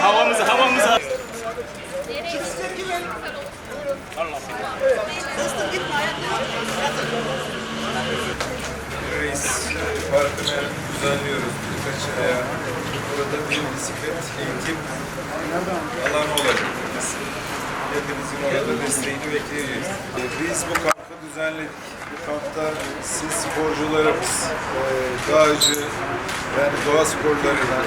havamıza, havamıza. Şefisler gibi. Dostum partner düzenliyoruz birkaç aya. Burada bir bisiklet eğitim alanı olacak. Hepinizin orada desteğini bekleyeceğiz. Biz bu kampı düzenledik. Bu kampta siz sporcularımız, e, dağcı, yani doğa sporlarıyla,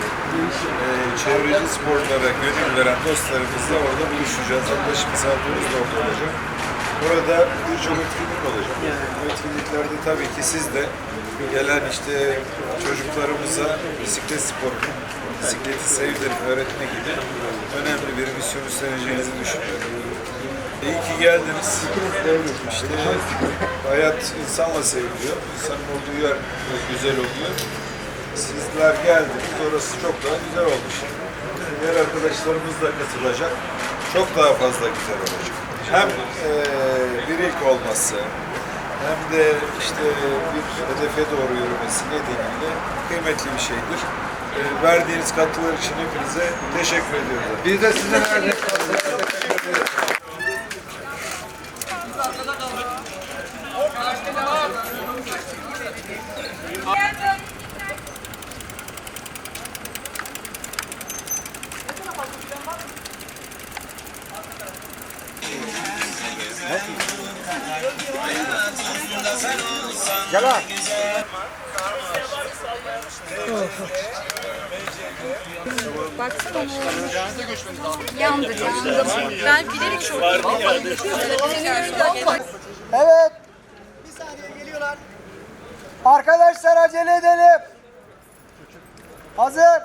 e, çevreci sporlara gönül veren dostlarımızla orada buluşacağız. Yaklaşık saatimiz de orada olacak. Burada birçok etkinlik olacak. Bu etkinliklerde tabii ki siz de gelen işte çocuklarımıza bisiklet sporunu, bisikleti sevdirip öğretme gibi önemli bir misyon üstleneceğinizi düşünüyorum. İyi ki geldiniz. İşte hayat insanla seviliyor. İnsanın olduğu yer güzel oluyor. Sizler geldiniz. Orası çok daha güzel oldu şimdi. Diğer arkadaşlarımız da katılacak. Çok daha fazla güzel olacak. Hem eee bir ilk olması, hem de işte bir hedefe doğru yürümesi nedeniyle kıymetli bir şeydir. Eee, verdiğiniz katkılar için hepinize teşekkür ediyorum. Biz de size verdik. Gel lan. Baksana. Yandı, yandı. Ben bilerek şort Evet. Bir saniye geliyorlar. Arkadaşlar acele edelim. Hazır.